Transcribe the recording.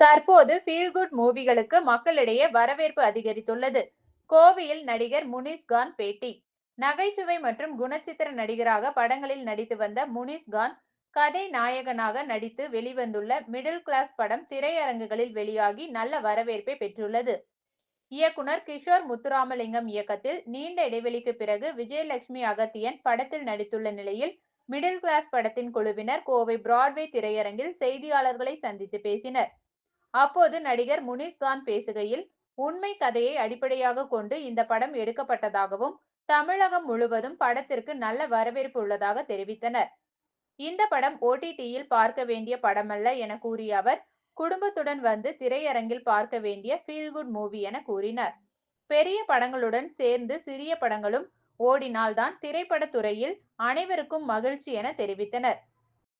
தற்போது feel good மூவிகளுக்கு மக்களிடையே வரவேற்பு அதிகரித்துள்ளது. கோவையில் நடிகர் முனிஸ்கான் பேட்டி. நகைச்சுவை மற்றும் குணச்சித்திர நடிகராக படங்களில் நடித்து வந்த முனிஸ்கான் கதை நாயகனாக நடித்து வெளிவந்துள்ள மிடில் கிளாஸ் படம் திரையரங்குகளில் வெளியாகி நல்ல வரவேற்பை பெற்றுள்ளது. இயக்குனர் கிஷோர் முத்துராமலிங்கம் இயக்கத்தில் நீண்ட இடைவெளிக்கு பிறகு விஜயலட்சுமி அகத்தியன் படத்தில் நடித்துள்ள நிலையில் மிடில் கிளாஸ் படத்தின் குழுவினர் கோவை பிராட்வே திரையரங்கில் செய்தியாளர்களை சந்தித்து பேசினர். அப்போது நடிகர் முனிஸ்கான் பேசுகையில் உண்மை கதையை அடிப்படையாக கொண்டு இந்த படம் எடுக்கப்பட்டதாகவும் தமிழகம் முழுவதும் படத்திற்கு நல்ல வரவேற்பு உள்ளதாக தெரிவித்தனர். இந்த படம் ஓடிடியில் பார்க்க வேண்டிய படமல்ல என கூறிய அவர் குடும்பத்துடன் வந்து திரையரங்கில் பார்க்க வேண்டிய ஃபீல் குட் மூவி என கூறினார். பெரிய படங்களுடன் சேர்ந்து சிறிய படங்களும் ஓடினால்தான் திரைப்படத் துறையில் அனைவருக்கும் மகிழ்ச்சி என தெரிவித்தனர்.